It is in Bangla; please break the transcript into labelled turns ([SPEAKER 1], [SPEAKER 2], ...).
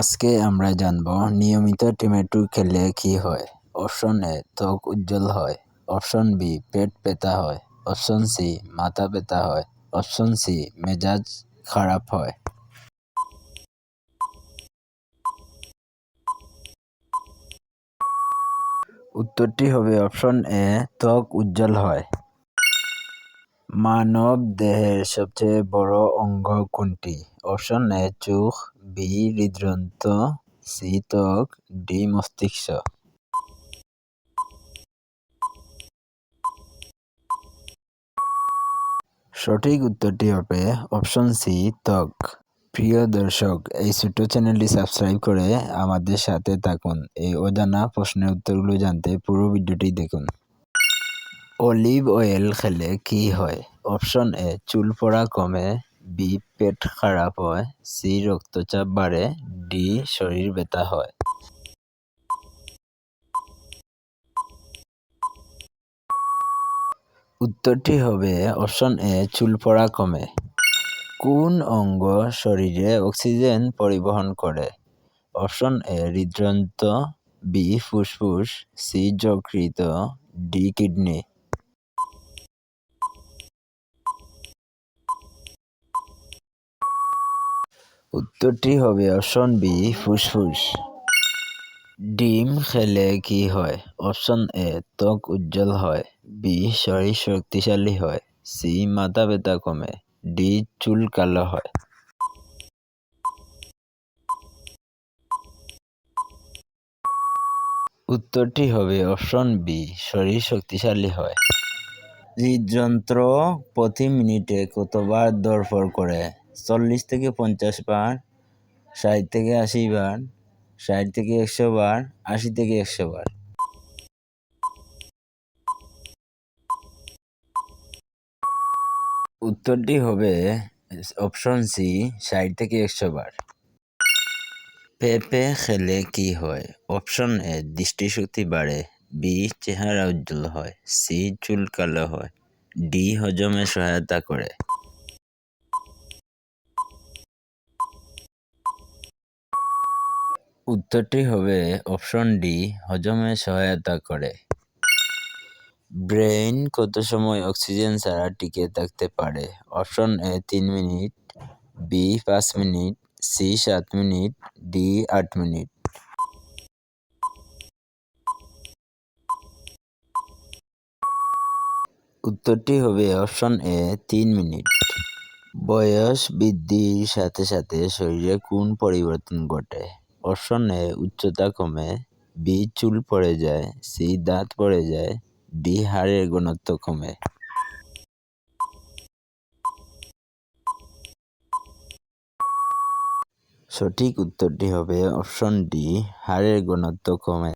[SPEAKER 1] আজকে আমরা জানব নিয়মিত টমেটো খেলে কি হয়। অপশন এ ত্বক উজ্জ্বল হয়। অপশন বি পেট ব্যথা হয়। অপশন সি মাথা ব্যথা হয়। অপশন সি মেজাজ খারাপ হয়। উত্তরটি হবে অপশন এ ত্বক উজ্জ্বল হয়। মানব দেহের সবচেয়ে বড় অঙ্গ কোনটি? অপশন এ, চোখ, বি হৃদযন্ত্র সি ত্বক, ডি, মস্তিষ্ক। সঠিক উত্তরটি হবে অপশন সি ত্বক। প্রিয় দর্শক এই ছোট্ট চ্যানেলটি সাবস্ক্রাইব করে আমাদের সাথে থাকুন। এই অজানা প্রশ্নের উত্তরগুলো জানতে পুরো ভিডিওটি দেখুন। অলিভ অয়েল খেলে কি হয়? অপশন এ, চুল পড়া কমে, বি, পেট খারাপ হয় সি রক্তচাপ বাড়ে ডি শরীর ব্যথা হয়। উত্তরটি হবে অপশন এ, চুল পড়া কমে। কোন অঙ্গ শরীরে অক্সিজেন পরিবহন করে অপশন এ হৃদযন্ত্র বি, ফুসফুস সি যকৃত, ডি, কিডনি। উত্তরটি হবে অপশন বি, ফুসফুস। ডিম খেলে কি হয়? অপশন এ, ত্বক উজ্জ্বল হয়। বি, শরীর শক্তিশালী হয়। সি, মাথা ব্যথা কমে। ডি, চুল কালো হয়। উত্তরটি হবে অপশন বি, শরীর শক্তিশালী হয়। হৃদযন্ত্র প্রতি মিনিটে কতবার দরপর করে? চল্লিশ থেকে পঞ্চাশ বার, ষাট থেকে আশি বার, ষাট থেকে একশো বার, আশি থেকে একশো বার। উত্তরটি হবে অপশন সি ষাট থেকে একশো বার। পেঁপে খেলে কি হয়? অপশন এ দৃষ্টিশক্তি বাড়ে। বি চেহারা উজ্জ্বল হয়। সি চুল কালো হয়। ডি হজমে সহায়তা করে। উত্তরটি হবে অপশন ডি, হজমে সহায়তা করে। ব্রেইন কত সময় অক্সিজেন ছাড়া টিকে থাকতে পারে? অপশন এ, তিন মিনিট, বি, পাঁচ মিনিট, সি, সাত মিনিট, ডি, আট মিনিট। উত্তরটি হবে অপশন এ, তিন মিনিট। বয়স বৃদ্ধির সাথে সাথে শরীরে কোন পরিবর্তন ঘটে? এ উচ্চতা কমে, বি চুল পড়ে যায়, সি দাঁত পড়ে যায়, ডি হাড়ের গুণত্ব কমে। সঠিক উত্তরটি হবে অপশন ডি, হাড়ের গুণত্ব কমে।